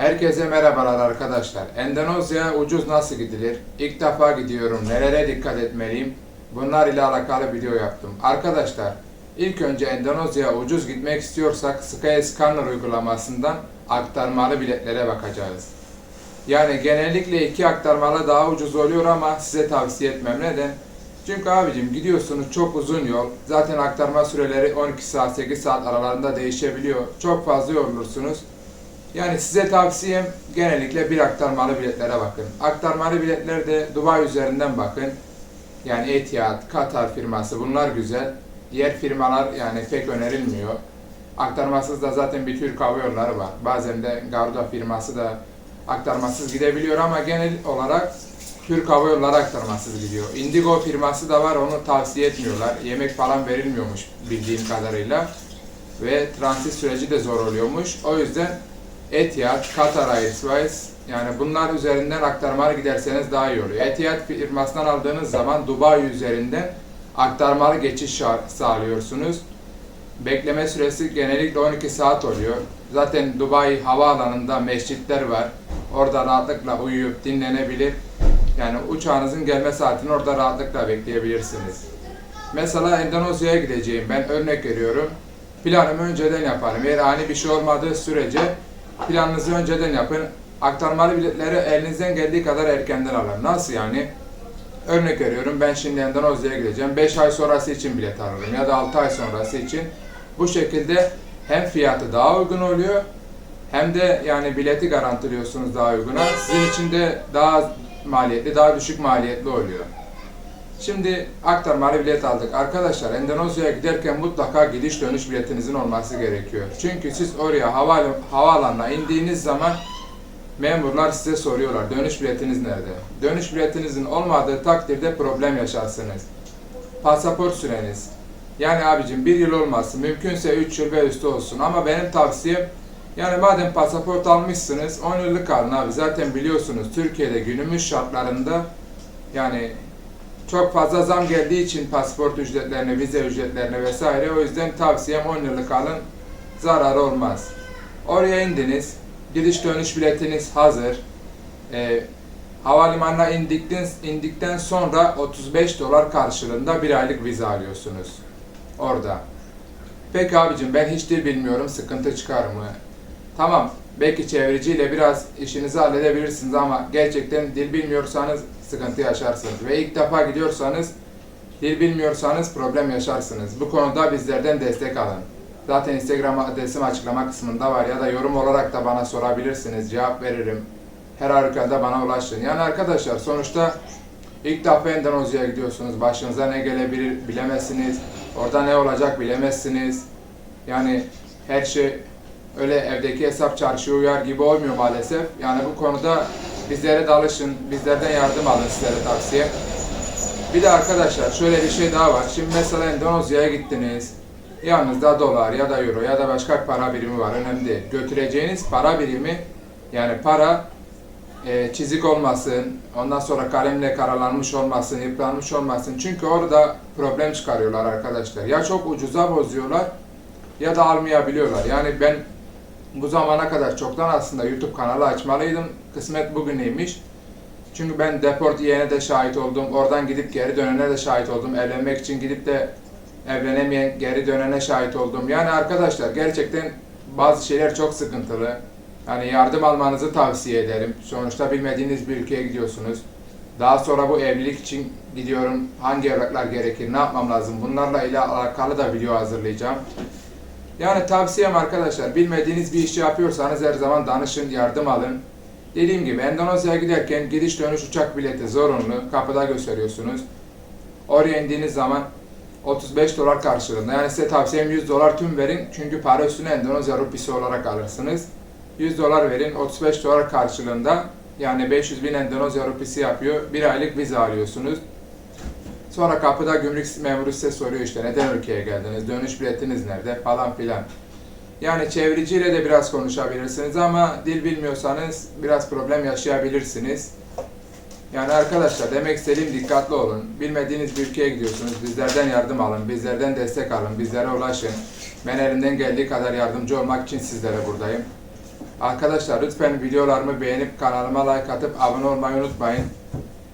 Herkese merhabalar arkadaşlar. Endonezya ucuz nasıl gidilir? İlk defa gidiyorum. Nelere dikkat etmeliyim? Bunlar ile alakalı video yaptım. Arkadaşlar, ilk önce Endonezya'ya ucuz gitmek istiyorsak Skyscanner uygulamasından aktarmalı biletlere bakacağız. Yani genellikle iki aktarmalı daha ucuz oluyor ama size tavsiye etmem. Neden? Çünkü abicim gidiyorsunuz çok uzun yol. Zaten aktarma süreleri 12 saat 8 saat aralarında değişebiliyor. Çok fazla yorulursunuz. Yani size tavsiyem genellikle bir aktarmalı biletlere bakın. Aktarmalı biletlerde Dubai üzerinden bakın. Yani Etihad, Katar firması bunlar güzel. Diğer firmalar yani pek önerilmiyor. Aktarmasız da zaten bir Türk Hava Yolları var. Bazen de Garuda firması da aktarmasız gidebiliyor ama genel olarak Türk Hava Yolları aktarmasız gidiyor. Indigo firması da var onu tavsiye etmiyorlar. Yemek falan verilmiyormuş bildiğim kadarıyla. Ve transit süreci de zor oluyormuş. O yüzden Etihad, Qatar Airways yani bunlar üzerinden aktarmalı giderseniz daha iyi oluyor. Etihad firmasından aldığınız zaman Dubai üzerinden aktarmalı geçiş sağlıyorsunuz. Bekleme süresi genellikle 12 saat oluyor. Zaten Dubai havaalanında mescitler var. Orada rahatlıkla uyuyup dinlenebilir. Yani uçağınızın gelme saatini orada rahatlıkla bekleyebilirsiniz. Mesela Endonezya'ya gideceğim. Ben örnek veriyorum. Planımı önceden yaparım. Eğer ani bir şey olmadığı sürece planınızı önceden yapın. Aktarmalı biletleri elinizden geldiği kadar erkenden alın. Nasıl yani? Örnek veriyorum ben şimdi Endonezya'ya gideceğim. 5 ay sonrası için bilet alırım ya da 6 ay sonrası için. Bu şekilde hem fiyatı daha uygun oluyor hem de yani bileti garantiliyorsunuz daha uyguna. Sizin için de daha maliyetli, daha düşük maliyetli oluyor. Şimdi aktarmalı bilet aldık. Arkadaşlar Endonezya'ya giderken mutlaka gidiş dönüş biletinizin olması gerekiyor. Çünkü siz oraya hava, havaalanına indiğiniz zaman memurlar size soruyorlar dönüş biletiniz nerede? Dönüş biletinizin olmadığı takdirde problem yaşarsınız. Pasaport süreniz. Yani abicim bir yıl olmasın, mümkünse 3 yıl ve üstü olsun. Ama benim tavsiyem yani madem pasaport almışsınız 10 yıllık kalın abi. Zaten biliyorsunuz Türkiye'de günümüz şartlarında yani çok fazla zam geldiği için pasaport ücretlerine, vize ücretlerine vesaire o yüzden tavsiyem 10 yıllık alın zararı olmaz. Oraya indiniz, gidiş dönüş biletiniz hazır. Ee, havalimanına indikten, indikten sonra 35 dolar karşılığında bir aylık vize alıyorsunuz. Orada. Peki abicim ben hiç dil bilmiyorum sıkıntı çıkar mı? Tamam belki çeviriciyle biraz işinizi halledebilirsiniz ama gerçekten dil bilmiyorsanız sıkıntı yaşarsınız. Ve ilk defa gidiyorsanız dil bilmiyorsanız problem yaşarsınız. Bu konuda bizlerden destek alın. Zaten Instagram adresim açıklama kısmında var ya da yorum olarak da bana sorabilirsiniz. Cevap veririm. Her halükarda bana ulaşın. Yani arkadaşlar sonuçta ilk defa Endonezya'ya gidiyorsunuz. Başınıza ne gelebilir bilemezsiniz. Orada ne olacak bilemezsiniz. Yani her şey öyle evdeki hesap çarşıya uyar gibi olmuyor maalesef. Yani bu konuda bizlere dalışın, bizlerden yardım alın sizlere tavsiye. Bir de arkadaşlar şöyle bir şey daha var. Şimdi mesela Endonezya'ya gittiniz. Yanınızda dolar ya da euro ya da başka para birimi var. Önemli değil. Götüreceğiniz para birimi yani para e, çizik olmasın, ondan sonra kalemle karalanmış olmasın, yıpranmış olmasın. Çünkü orada problem çıkarıyorlar arkadaşlar. Ya çok ucuza bozuyorlar ya da almayabiliyorlar. Yani ben bu zamana kadar çoktan aslında YouTube kanalı açmalıydım. Kısmet bugüneymiş. Çünkü ben deport yiyene de şahit oldum. Oradan gidip geri dönene de şahit oldum. Evlenmek için gidip de evlenemeyen geri dönene şahit oldum. Yani arkadaşlar gerçekten bazı şeyler çok sıkıntılı. Yani yardım almanızı tavsiye ederim. Sonuçta bilmediğiniz bir ülkeye gidiyorsunuz. Daha sonra bu evlilik için gidiyorum. Hangi evraklar gerekir, ne yapmam lazım? Bunlarla ile alakalı da video hazırlayacağım. Yani tavsiyem arkadaşlar bilmediğiniz bir iş yapıyorsanız her zaman danışın, yardım alın. Dediğim gibi Endonezya'ya giderken gidiş dönüş uçak bileti zorunlu. Kapıda gösteriyorsunuz. Oraya indiğiniz zaman 35 dolar karşılığında. Yani size tavsiyem 100 dolar tüm verin. Çünkü para üstüne Endonezya rupisi olarak alırsınız. 100 dolar verin. 35 dolar karşılığında yani 500 bin Endonezya rupisi yapıyor. Bir aylık vize alıyorsunuz. Sonra kapıda gümrük memuru size soruyor işte neden ülkeye geldiniz, dönüş biletiniz nerede falan filan. Yani çeviriciyle de biraz konuşabilirsiniz ama dil bilmiyorsanız biraz problem yaşayabilirsiniz. Yani arkadaşlar demek istediğim dikkatli olun. Bilmediğiniz bir ülkeye gidiyorsunuz. Bizlerden yardım alın, bizlerden destek alın, bizlere ulaşın. Ben elimden geldiği kadar yardımcı olmak için sizlere buradayım. Arkadaşlar lütfen videolarımı beğenip kanalıma like atıp abone olmayı unutmayın.